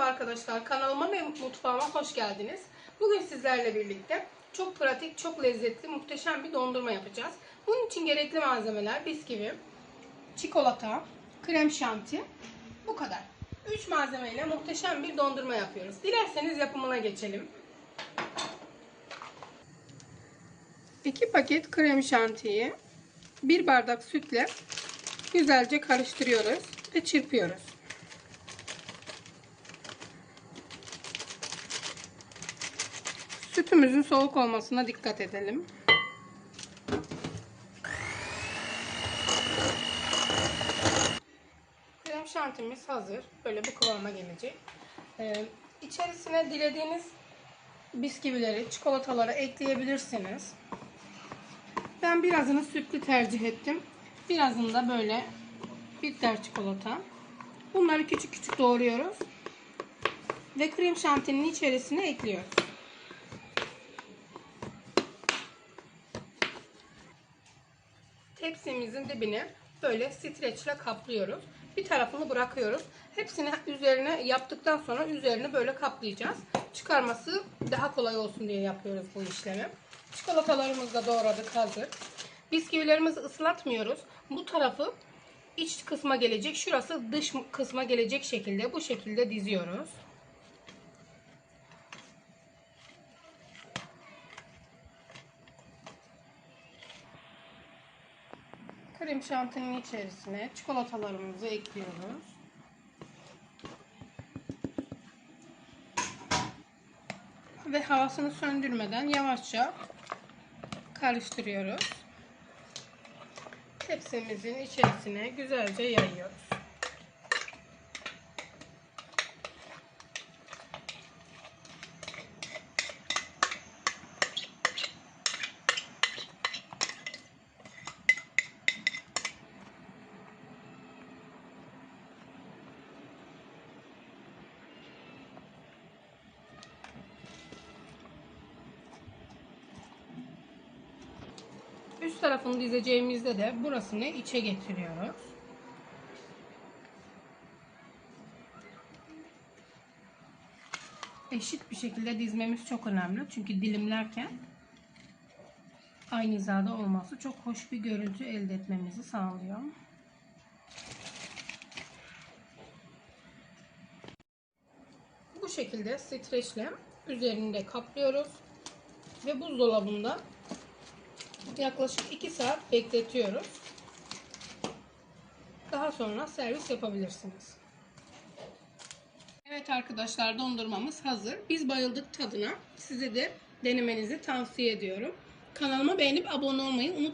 Merhaba arkadaşlar, kanalıma ve mutfağıma hoş geldiniz. Bugün sizlerle birlikte çok pratik, çok lezzetli, muhteşem bir dondurma yapacağız. Bunun için gerekli malzemeler bisküvi, çikolata, krem şanti, bu kadar. 3 malzemeyle muhteşem bir dondurma yapıyoruz. Dilerseniz yapımına geçelim. 2 paket krem şantiyi 1 bardak sütle güzelce karıştırıyoruz ve çırpıyoruz. Sütümüzün soğuk olmasına dikkat edelim. Krem şantimiz hazır. Böyle bu kıvama gelecek. Ee, içerisine dilediğiniz bisküvileri, çikolataları ekleyebilirsiniz. Ben birazını sütlü tercih ettim. Birazını da böyle bitter çikolata. Bunları küçük küçük doğruyoruz. Ve krem şantinin içerisine ekliyoruz. Tepsimizin dibini böyle streçle kaplıyoruz. Bir tarafını bırakıyoruz. Hepsini üzerine yaptıktan sonra üzerini böyle kaplayacağız. Çıkarması daha kolay olsun diye yapıyoruz bu işlemi. Çikolatalarımızı da doğradık hazır. Bisküvilerimizi ıslatmıyoruz. Bu tarafı iç kısma gelecek, şurası dış kısma gelecek şekilde bu şekilde diziyoruz. Krem şantinin içerisine çikolatalarımızı ekliyoruz. Ve havasını söndürmeden yavaşça karıştırıyoruz. Tepsimizin içerisine güzelce yayıyoruz. Üst tarafını dizeceğimizde de burasını içe getiriyoruz. Eşit bir şekilde dizmemiz çok önemli. Çünkü dilimlerken aynı hizada olması çok hoş bir görüntü elde etmemizi sağlıyor. Bu şekilde streçle üzerinde kaplıyoruz ve buzdolabında yaklaşık 2 saat bekletiyoruz. Daha sonra servis yapabilirsiniz. Evet arkadaşlar dondurmamız hazır. Biz bayıldık tadına. Size de denemenizi tavsiye ediyorum. Kanalıma beğenip abone olmayı unutmayın.